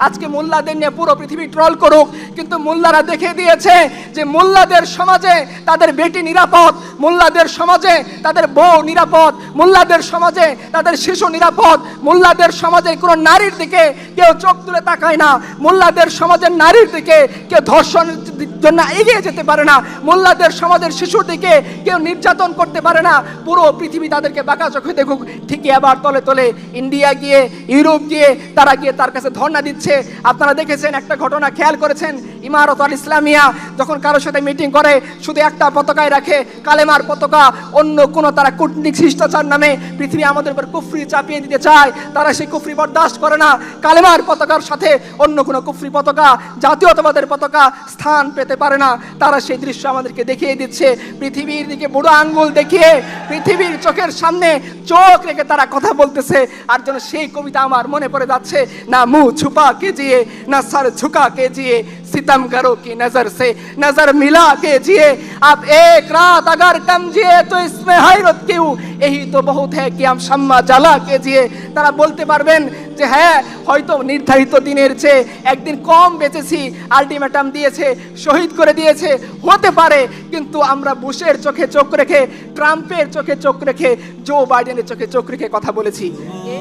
আজকে মোল্লাদের নিয়ে পুরো পৃথিবী ট্রল করুক, কিন্তু মোল্লারা দেখে দিয়েছে যে মোল্লাদের সমাজে তাদের বেটি নিরাপদ, মোল্লাদের সমাজে তাদের বউ নিরাপদ, মোল্লাদের সমাজে তাদের শিশু নিরাপদ, মোল্লাদের সমাজে কোনো নারীর দিকে কেউ চোখ তুলে তাকায় না, মোল্লাদের সমাজের নারীর দিকে কেউ ধর্ষণের জন্য এগিয়ে যেতে পারে না। মোল্লাদের সমাজের শিশুর দিকে কেউ নির্যাতন করতে পারে না। পুরো পৃথিবী তাদেরকে বাঁকা চোখে দেখুক। ঠিকই আবার তলে তলে ইন্ডিয়া গিয়ে, ইউরোপ গিয়ে, তারা গিয়ে তার কাছে ধর্ণা দিচ্ছে। আপনারা দেখেছেন একটা ঘটনা খেয়াল করেছেন? ইমারত আল ইসলামিয়া যখন কারোর সাথে মিটিং করে, শুধু একটা পতাকায় রাখে, কালেমার পতাকা, অন্য কোনো তারা কূটনীতিক শিষ্টাচার নামে। পৃথিবী আমাদের উপর কুফরি চাপিয়ে দিতে চায়। তারা সেই কুফরি বরদাস্ত করে না। কালেমার পতাকার সাথে অন্য কোনো কুফরি পতাকা, জাতীয়তাবাদের পতাকা, স্থান পেতে পারে না। তারা সেই দৃশ্য আমাদেরকে দেখিয়ে দিচ্ছে। পৃথিবীর দিকে বুড়ো আঙ্গুল দেখিয়ে পৃথিবীর চোখের সামনে চোখ রেখে তারা কথা বলতেছে। আর যেন সেই কবিতা আমার মনে পড়ে যাচ্ছে, না মু ছুপা কেজিয়ে না সার ঝুকা কেজিয়ে सितम करो की नजर से नजर मिला के जिए आप एक रात अगर कम जिए तो इसमें हैरत क्यों यही तो बहुत है कि हम सम्मा জ্বালা কে জিয়ে তারা বলতে পারবেন যে হ্যাঁ হয়তো নির্ধারিত দিনের চেয়ে একদিন কম বেঁচেছি আলটিমেটাম দিয়েছে শহীদ করে দিয়েছে হতে পারে কিন্তু আমরা বুশের চোখে চোখ রেখে ট্রাম্পের চোখে চোখ রেখে জো বাইডেনের চোখে চোখ রেখে কথা বলেছি এ-